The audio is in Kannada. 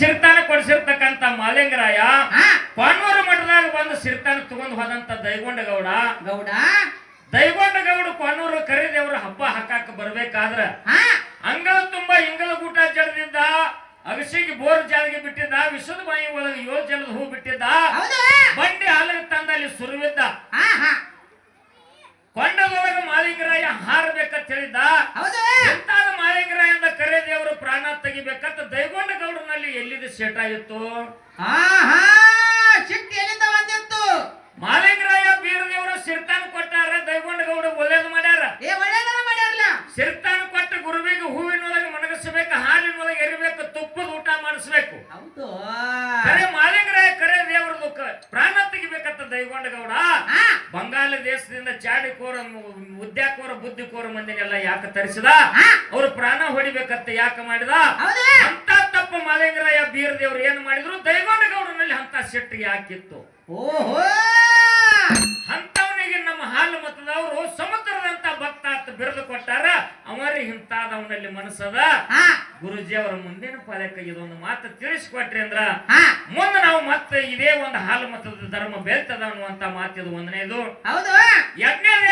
ಸಿರ್ತಾನ ಕೊಡಿಸಿರ್ತಕ್ಕಂತ ಮಾಲಿಂಗರಾಯ ಪಾನೂರ ಮಠದಾಗ ಬಂದು ಸಿರ್ತಾನ ತಗೊಂಡ್ ಹೋದಂತ ದೈಗೊಂಡ ಗೌಡ. ಗೌಡ ದೈಗೊಂಡ ಗೌಡ ಪಾನೂರು ಕರಿದೇವ್ರ ಹಬ್ಬ ಹಾಕಾಕ ಬರ್ಬೇಕಾದ್ರ ಅಂಗಳ ತುಂಬಾ ಇಂಗಳ ಗೂಟ ಜಡದಿದ್ದ ಅಗಸಿಗೆ ಬೋರ್ ಜಾಲಿಗೆ ಬಿಟ್ಟಿದ್ದ ವಿಶ್ವದ ಬಾಯಿ ಒಳಗೆ ಏಳು ಹೂ ಬಿಟ್ಟಿದ್ದ ಬಂಡಿ ಹಾಲಿಗೆ ತಂದ ಅಲ್ಲಿ ಸುರುವಿದ್ದ ಕೊಂಡದೊಳಗ ಮಾಲಿಂಗರಾಯ ಹಾರಬೇಕಂತ ಹೇಳಿದ್ದ. ಮಾಲಿಂಗರಾಯ ಮಾಲಿಂಗರಾಯಂದ ಕರೆ ದೇವರು ಪ್ರಾಣ ತೆಗಿಬೇಕಂತ ದೈಗೊಂಡ ಎಲ್ಲಿದೆ ಸೆಟ್ ಆಗಿತ್ತು? ಸಿಟ್ಟು ಎಲ್ಲಿಂದ ಬಂದಿತ್ತು? ಮಾಲಿಂಗರಾಯ ಬೀರದೇವರು ಸಿರ್ತಾನ್ ಕೊಟ್ಟಾರ ದೈಗೊಂಡ ಗೌಡ ಒಳ್ಳೇದು ಮಾಡ್ಯಾರ. ಏ ಮಾಡ್ಯಾರಲ್ಲ ಸಿರ್ತಾನ ಕೊಟ್ಟ ಗುರುವಿಗೆ ಹೂವಿನೊಳಗೆ ಮನಗಿಸಬೇಕು ಹಾಲಿನೊಳಗೆ ಎರಿಬೇಕು ತುಪ್ಪದ ಊಟ ಮಾಡಿಸ್ಬೇಕು. ಹೌದು. ಕರೆ ಮಾಲಿಂಗರಾಯ ಕರೆ ದೇವರ ಮುಖ ಪ್ರಾಣ ತೆಗಿಬೇಕಂತ ದೈಗೊಂಡ ಗೌಡ ಹಾ ಬಂಗಾಳ ದೇಶದಿಂದ ಚಾಡಿಕೋರ ಉದ್ಯಾಕೋರ ಬುದ್ಧಿಕೋರ ಮಂದಿನೆಲ್ಲ ಯಾಕೆ ತರಿಸಿದ? ಅವ್ರ ಪ್ರಾಣ ಹೊಡಿಬೇಕಂತ ಯಾಕೆ ಮಾಡಿದ? ಮಾಲಿಂಗರಾಯ ದೇವರು ಏನು ಮಾಡಿದ್ರು? ದೈಗೊಂಡ ಗೌಡನಲ್ಲಿ ಹಂತ ಶೆಟ್ಟಿ ಯಾಕಿತ್ತು? ಓಹೋ! ಅಂತವನಿಗೆ ನಮ್ಮ ಹಾಲು ಮತದವರು ಸಮುದ್ರದಂತ ಭಕ್ತ ಅಂತ ಬಿರುದು ಕೊಟ್ಟಾರ. ಅವರಿ ಹಿಂತಾದವನಲ್ಲಿ ಮನಸ್ಸದ. ಗುರುಜಿ ಅವರ ಮುಂದಿನ ಪಾಲಕ ಇದೊಂದು ಮಾತು ತಿಳಿಸಿಕೊಟ್ರಿ ಅಂದ್ರ ಮುಂದೆ ನಾವು ಮತ್ತೆ ಇದೇ ಒಂದು ಹಾಲು ಮತದ ಧರ್ಮ ಬೆಳ್ತದ ಅನ್ನುವಂತ ಮಾತಿದು ಒಂದನೇದು. ಹೌದು. ಎರಡನೇದು